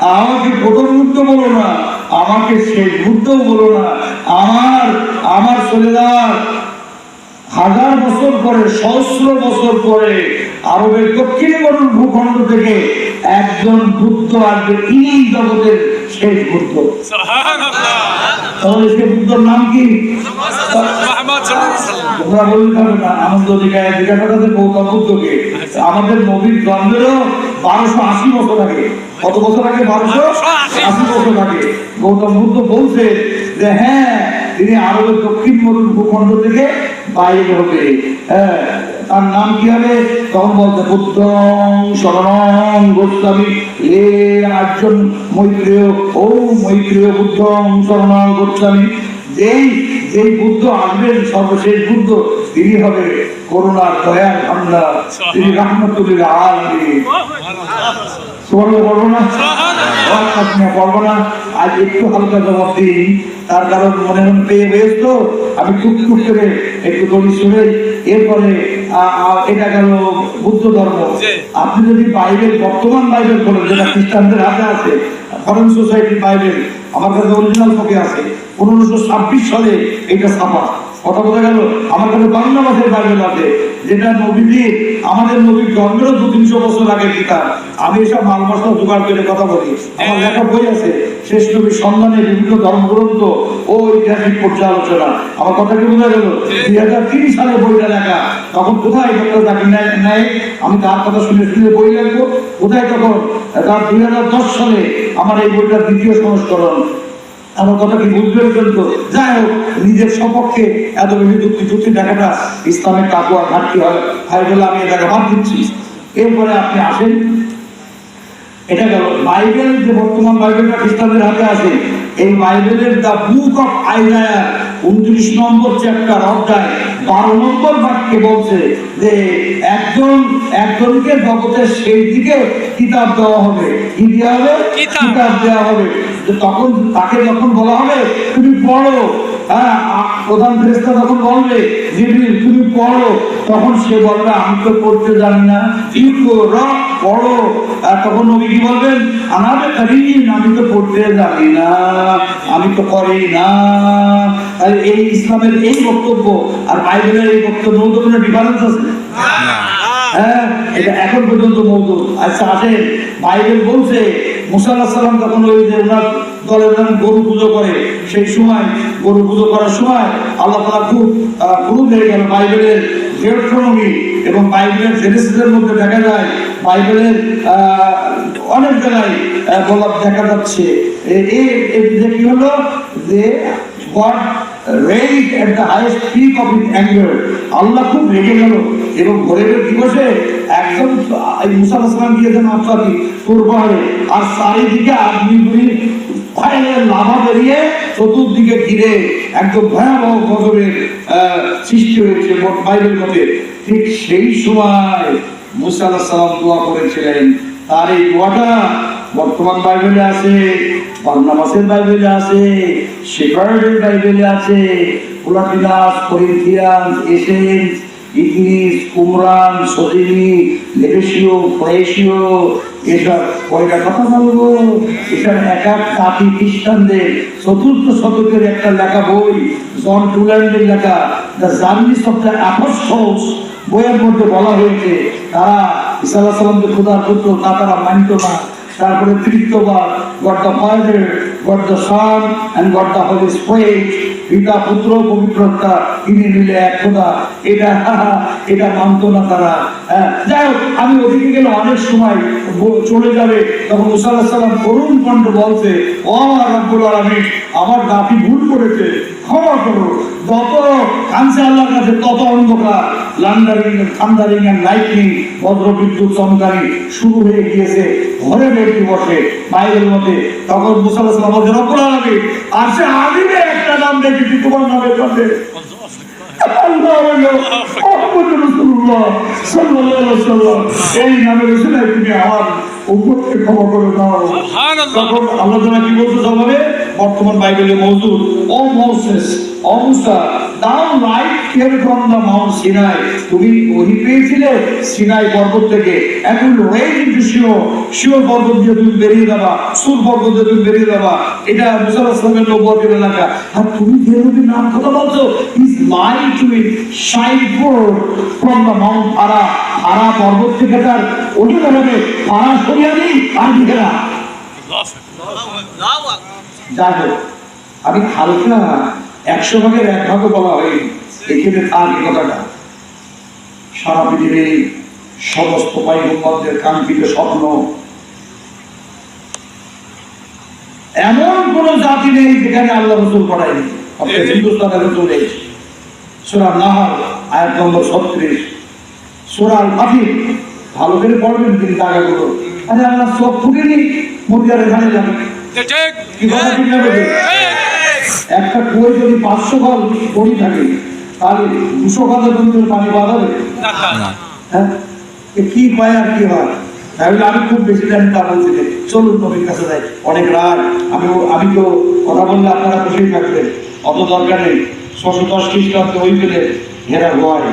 আমাকে প্রথম বুদ্ধ বলো না আমাকে শেষ বুদ্ধও বলো না। আমার আমার যাওয়ার হাজার বছর পরে সহস্র বছর পরে আরবের দক্ষিণ মরুর ভূখণ্ড থেকে একজন বুদ্ধ আসবে। ইনি জগতের শেষ বুদ্ধ। তাহলে সে বুদ্ধর নাম কি? তোমরা বলতে হবে না আনন্দ জিজ্ঞাসা করতে বুদ্ধকে আমাদের নবীর জন্মেরও বারোশো আশি বছর আগে। কত বছর আগে বারোশো আশি। বছর আগে? গৌতম বুদ্ধ বলছে যে হ্যাঁ তিনি আরবের দক্ষিণ মরুর ভূখণ্ড থেকে বাইরে হবে। হ্যাঁ তার নাম কি হবে? তখন বলতে বুদ্ধং শরণং গোস্বামী। এ আটজন মৈত্রেয় ও মৈত্রেয় বুদ্ধং শরণং গোস্বামী। যেই যেই বুদ্ধ আসবেন, সর্বশেষ বুদ্ধ, তিনি হবে করুণার, দয়ার ভান্ডার তিনি রহমতুল্লিল আলী বলব না? মনে মনে আমি খুব খুব করে একটু শুনে এরপরে এটা গেল বুদ্ধ ধর্ম। আপনি যদি বাইবেল বর্তমান বাইবেল বলেন যেটা খ্রিস্টানদের হাতে আছে ফরেন সোসাইটি বাইবেল আমার কাছে অরিজিনাল কপি আছে পনেরোশো ছাব্বিশ সালে এটা ছাপা। কথা বলা গেল আমার কাছে বাংলা ভাষার বাইবেল আছে যেটা নবীজি আমাদের নবীর জন্মেরও দু তিনশো বছর আগে কিতাব আমি এসব মাল মশলা জোগাড় করে কথা বলি। আমার লেখা বই আছে, শেষ নবীর সন্ধানে বিভিন্ন ধর্মগ্রন্থ ও ঐতিহাসিক পর্যালোচনা। আমার কথা কি বোঝা গেল? দুই হাজার তিন সালে বইটা লেখা। তখন কোথায় ডক্টর জাকির নায়েক নাই? আমি তার কথা শুনে শুনে বই লিখব। কোথায় তখন? তার দুই হাজার দশ সালে আমার এই বইটার দ্বিতীয় সংস্করণ। আমার কথা কি বুঝবেন কিন্তু যাই হোক, নিজের সপক্ষে এত বেশি যুক্তি যুক্তি দেখাটা ইসলামের কাকুয়া ঘাটতি হয়? হয় বলে আমি এটাকে ভাব দিচ্ছি। এরপরে আপনি আসেন। এটা গেল। বাইবেল যে বর্তমান বাইবেলটা খ্রিস্টানদের হাতে আছে, এই বাইবেলের দ্য বুক অফ আইজায়া উনত্রিশ নম্বর চ্যাপ্টার অধ্যায় বারো নম্বর বাক্যে বলছে যে একজন একজনকে জগতের সেই দিকে কিতাব দেওয়া হবে। কি দেওয়া হবে? কিতাব। দেওয়া হবে। তখন তাকে যখন বলা হবে তুমি পড়ো হ্যাঁ প্রধান ফেরেশতা তখন বলবে জিবরিল তুমি পড়ো। তখন সে বলবে আমি তো পড়তে জানি না। ইকো র পড়ো। আর তখন নবী কি বলবেন আনাবে কারিন আমি তো পড়তে জানি না আমি তো করি না। আর এই ইসলামের এই বক্তব্য আর বাইবেলের এই বক্তব্য মধ্যে কোনো ডিফারেন্স আছে? হ্যাঁ এটা এখন পর্যন্ত মৌজুদ আচ্ছা আসেন বাইবেল বলছে মুসা আলাহ সাল্লাম তখন ওই যে ওনার দলের যখন গরু পুজো করে। সেই সময়, গরু পুজো করার সময় আল্লাহ তালা খুব হয়ে গেল বাইবেলের জেরোক্রনমি এবং বাইবেলের জেনেসিসের মধ্যে দেখা যায়, বাইবেলের অনেক জায়গায় বলা দেখা যাচ্ছে। এ- এ- এ যে কি হলো? যে God raised at the highest peak of his anger. আল্লাহ খুব রেগে গেল এবং ঘরের দিবসে একদম এই মুসা আসলাম গিয়েছেন আফসাদি তোর আর চারিদিকে আগ্নিগুলি লাভা বেরিয়ে চতুর্দিকে ঘিরে একদম ভয়াবহ গজবের সৃষ্টি হয়েছে বাইবেল মতে ঠিক সেই সময় মুসা আলাহ সালাম দোয়া করেছিলেন, তার এই দোয়াটা বর্তমান বাইবেলে আছে, বার্নাবাসের বাইবেলে আছে শেফার্ডের বাইবেলে আছে। Plotinus Corinthians Essenes English Qumran, সজিনি, লেবেশীয় এসব কয়টা কথা বলব? এসব এক এক খ্রিস্টানদের চতুর্থ শতকের একটা লেখা বই, জন টুল্যান্ডের লেখা, দ্য জার্নিস অফ দ্য বইয়ের মধ্যে বলা হয়েছে, তারা ঈসা আলাইহিস সালামকে খোদার পুত্র, তা তারা মানত না। তারপরে তৃতীয়বার God the Father God the Son and God the Holy Spirit পিতা পুত্র পবিত্রতা তিনি মিলে এক খোদা। এটা এটা মানত না তারা। হ্যাঁ, যাই হোক আমি ওদিকে গেলে অনেক সময় চলে যাবে। তখন মুসা আলাহিস সালাম করুণ কণ্ঠ বলছে ও আমার রব্বুল আলামিন আমার দাপি ভুল করেছে। ক্ষমা করো। যত কাঁদছে আল্লাহর কাছে, তত অন্ধকার। লান্ডারিং থান্ডারিং এন্ড লাইটনিং বজ্র বিদ্যুৎ চমকারি শুরু হয়ে গিয়েছে। ঘরে বেরটি বসে বাইরের মধ্যে। তখন মুসাল্লাহ বলছে, রব্বুল আর সে আমিনে একটা নাম দেখেছি তোমার নামের ওয়াসাল্লাম। এই নামের উসিলায় তুমি আমার উম্মতকে ক্ষমা করে দাও। তখন আল্লাহ তাআলা কি বলতে বর্তমান বাইবেলে মজুদ ও Moses Musa now light care from the mount Sinai. তুমি ওহি পেয়েছিলে সিনাই পর্বত থেকে। এখন পর্বত দিয়ে তুমি বেরিয়ে সুর পর্বত দিয়ে তুমি বেরিয়ে এটা আসলামের এলাকা। আর তুমি যে নবীর নাম কথা বলছো is light with shine forth from the mount আরা আরা পর্বত থেকে তার ওঠে বেরোবে আরা সরিয়া যাই হোক আমি হালকা একশো ভাগের এক ভাগও বলা হয়নি। এখানে এই কথাটা। সারা পৃথিবীর সমস্ত পাইগম্বরদের কাঙ্ক্ষিত স্বপ্ন। এমন কোন জাতি নেই যেখানে আল্লাহ রসুল পড়ায়নি। অর্থাৎ হিন্দুস্তানের রসুল নেই। সুরা নাহার আয়াত নম্বর ছত্রিশ। সুরাল ফাতির ভালো করে পড়বেন তিনি জায়গাগুলো আরে আল্লাহ সব ফুটেনি মদিয়ার এখানে যাবে কি কথা ঠিক না বেঠিক? একটা কুয়ে যদি পাঁচশো ঘর পড়ি থাকে তাহলে দুশো কলের জন্য পানি বাঁধাবে হ্যাঁ? কি পায় আর কি হয়? তাহলে আমি খুব বেশি জানি তা বলছি যে, চলুন নবীর কাছে যাই। অনেক রাগ আমি আমি তো কথা বললে আপনারা খুশি থাকবেন। অত দরকার নেই। ছশো দশ খ্রিস্টাব্দে ওই পেলে ঘেরা হয়